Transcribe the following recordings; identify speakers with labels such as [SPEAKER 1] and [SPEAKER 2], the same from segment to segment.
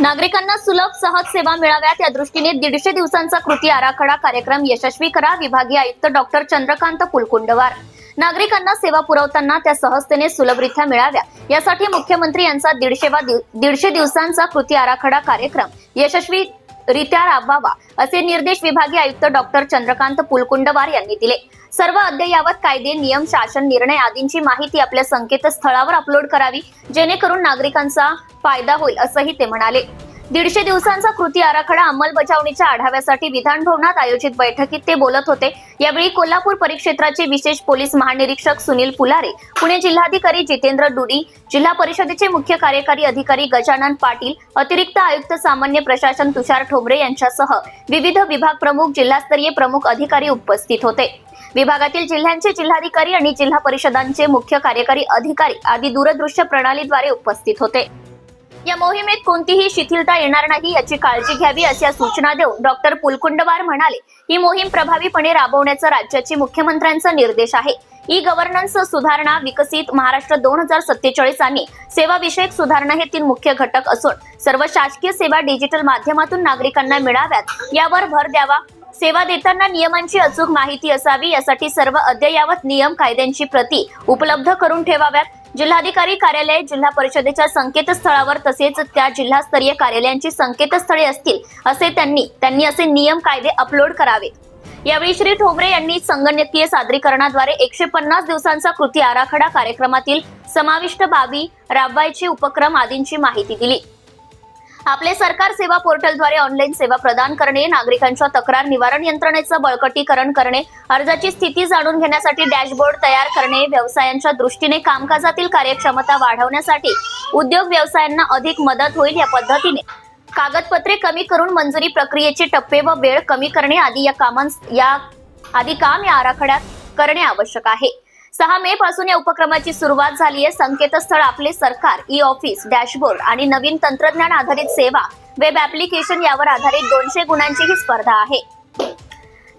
[SPEAKER 1] नागरिकांना सुलभ सहज सेवा मिळाव्यात. या दृष्टीने दीडशे दिवसांचा कृती आराखडा कार्यक्रम यशस्वी करा विभागीय आयुक्त डॉक्टर चंद्रकांत पुलकुंडवार. नागरिकांना सेवा पुरवताना त्या सहजतेने सुलभरित्या मिळाव्या. यासाठी मुख्यमंत्री यांचा दीडशेवा दीडशे दिवसांचा कृती आराखडा कार्यक्रम यशस्वी रित्या राबवावा असे निर्देश विभागीय आयुक्त डॉक्टर चंद्रकांत पुलकुंडवार यांनी दिले. सर्व अद्ययावत कायदे नियम शासन निर्णय आदींची माहिती आपल्या संकेतस्थळावर अपलोड करावी जेणेकरून नागरिकांचा फायदा होईल असंही ते म्हणाले. दीडशे दिवसांचा कृती आराखडा अंमलबजावणीच्या आढाव्यासाठी विधान भवनात आयोजित बैठकीत ते बोलत होते. यावेळी कोल्हापूर परिक्षेत्राचे विशेष पोलीस महानिरीक्षक सुनील फुलारे पुणे जिल्हाधिकारी जितेंद्र डुडी जिल्हा परिषदेचे मुख्य कार्यकारी अधिकारी गजानन पाटील अतिरिक्त आयुक्त सामान्य प्रशासन तुषार ठोंबरे यांच्यासह विविध विभाग प्रमुख जिल्हास्तरीय प्रमुख अधिकारी उपस्थित होते. विभागातील जिल्ह्यांचे जिल्हाधिकारी आणि जिल्हा परिषदांचे मुख्य कार्यकारी अधिकारी आदी दूरदृश्य प्रणालीद्वारे उपस्थित होते. या मोहिमेत कोणतीही शिथिलता येणार नाही याची काळजी घ्यावी अशा सूचना देऊन डॉक्टर पुलकुंडवार म्हणाले ही मोहीम प्रभावीपणे राबवण्याचा राज्याचे मुख्यमंत्र्यांचा निर्देश आहे. ई गव्हर्नन्स सुधारणा विकसित महाराष्ट्र दोन हजार सत्तेचाळीस आणि सेवाविषयक सुधारणा हे तीन मुख्य घटक असून सर्व शासकीय सेवा डिजिटल माध्यमातून नागरिकांना मिळाव्यात. यावर भर द्यावा. सेवा देताना नियमांची अचूक माहिती असावी यासाठी सर्व अद्ययावत नियम कायद्यांची प्रती उपलब्ध करून ठेवाव्यात. जिल्हाधिकारी कार्यालय जिल्हा परिषदेच्या संकेतस्थळावर तसेच त्या जिल्हास्तरीय कार्यालयांची संकेतस्थळे असतील असे त्यांनी त्यांनी असे नियम कायदे अपलोड करावेत. यावेळी श्री ठोंबरे यांनी संगणकीय सादरीकरणाद्वारे एकशे पन्नास दिवसांचा कृती आराखडा कार्यक्रमातील समाविष्ट बाबी राबवायचे उपक्रम आदींची माहिती दिली. आपले सरकार सेवा पोर्टलद्वारे ऑनलाईन सेवा प्रदान करणे नागरिकांच्या तक्रार निवारण यंत्रणेचं बळकटीकरण करणे अर्जाची स्थिती जाणून घेण्यासाठी डॅशबोर्ड तयार करणे व्यवसायांच्या दृष्टीने कामकाजातील कार्यक्षमता वाढवण्यासाठी उद्योग व्यवसायांना अधिक मदत होईल या पद्धतीने. कागदपत्रे कमी करून मंजुरी प्रक्रियेचे टप्पे व वेळ कमी करणे आदी या कामां या आदी काम या आराखड्यात करणे आवश्यक आहे. सहा मे पासून या उपक्रमाची सुरुवात झाली आहे. संकेतस्थळ आपले सरकार ई ऑफिस डॅशबोर्ड आणि नवीन तंत्रज्ञान आधारित सेवा वेब ऍप्लिकेशन यावर आधारित दोनशे गुणांची ही स्पर्धा आहे.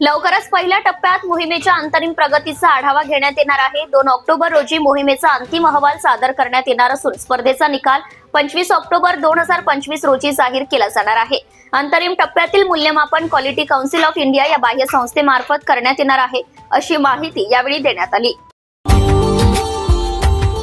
[SPEAKER 1] लवकरच पहिल्या टप्प्यात मोहिमेच्या अंतरिम प्रगतीचा आढावा घेण्यात येणार आहे. दोन ऑक्टोबर रोजी मोहिमेचा अंतिम अहवाल सादर करण्यात येणार असून स्पर्धेचा निकाल पंचवीस ऑक्टोबर दोन हजार पंचवीस रोजी जाहीर केला जाणार आहे. अंतरिम टप्प्यातील मूल्यमापन क्वालिटी काउन्सिल ऑफ इंडिया या बाह्य संस्थेमार्फत करण्यात येणार आहे अशी माहिती यावेळी देण्यात आली.